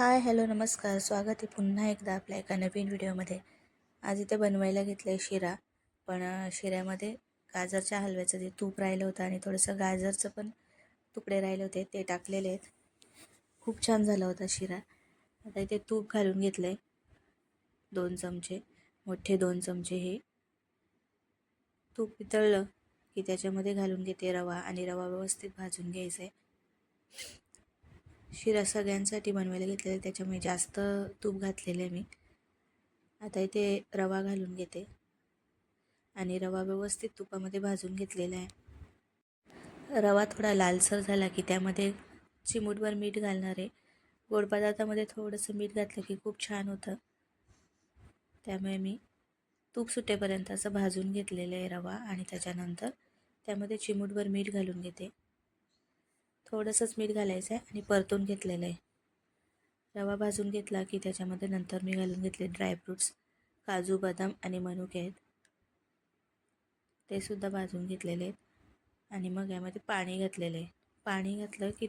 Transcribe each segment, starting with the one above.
Hi hello नमस्कार. स्वागत आहे पुन्हा एकदा आपल्या एका नवीन व्हिडिओमध्ये. आज इथे बनवायला घेतलं आहे शिरा. पण शिऱ्यामध्ये गाजरच्या हलव्याचं जे तूप राहिलं होतं आणि थोडंसं गाजरचं पण तुकडे राहिले होते ते टाकलेले आहेत. खूप छान झाला होता शिरा. आता इथे तूप घालून घेतलं आहे दोन चमचे मोठे दोन चमचे हे. तूप पितळलं की त्याच्यामध्ये घालून घेते रवा आणि रवा व्यवस्थित भाजून घ्यायचा आहे शिरा सगळ्यांसाठी बनवायला घेतलेलं आहे. त्याच्यामुळे जास्त तूप घातलेलं आहे मी. आता इथे रवा घालून घेते. आणि रवा व्यवस्थित तुपामध्ये भाजून घेतलेला आहे. रवा थोडा लालसर झाला की त्यामध्ये चिमूटभर मीठ घालणार आहे. गोड पदार्थामध्ये थोडंसं मीठ घातलं की खूप छान होतं. त्यामुळे मी तूप सुटेपर्यंत असं भाजून घेतलेलं आहे रवा आणि त्याच्यानंतर त्यामध्ये चिमूटभर मीठ घालून घेते. थोडंसंच मीठ घालायचं आहे आणि परतून घेतलेलं आहे. रवा भाजून घेतला की त्याच्यामध्ये नंतर मी घालून घेतले ड्रायफ्रूट्स काजू बदाम आणि मनुके आहेत. ते सुद्धा भाजून घेतलेले आहेत. आणि मग यामध्ये पाणी घातलेलं आहे. पाणी घातलं की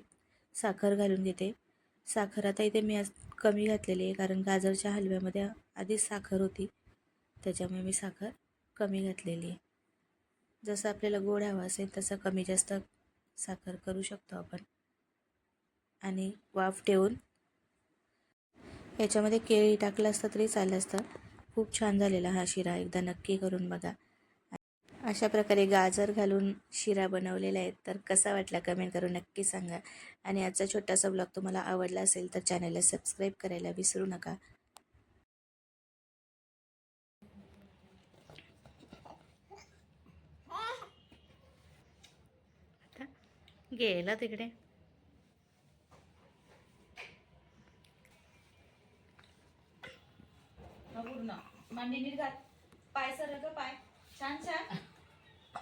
साखर घालून घेते. साखर आता इथे मी आज कमी घातलेली आहे कारण गाजरच्या हलव्यामध्ये आधीच साखर होती. त्याच्यामुळे मी साखर कमी घातलेली आहे. जसं आपल्याला गोड हवा असेल तसं कमी जास्त साखर करू शकतो आपण. आणि वाफ ठेवून याच्यामध्ये केळी टाकलं असतं तरी चाललं असतं. खूप छान झालेला हा शिरा एकदा नक्की करून बघा. अशा प्रकारे गाजर घालून शिरा बनवलेला आहे. तर कसा वाटला कमेंट करून नक्की सांगा. आणि आजचा छोटासा ब्लॉग तुम्हाला आवडला असेल तर चॅनलला सबस्क्राईब करायला विसरू नका. गेला तिकडे. पूर्ण. मांडी नीट पाय सर ग पाय. छान छान.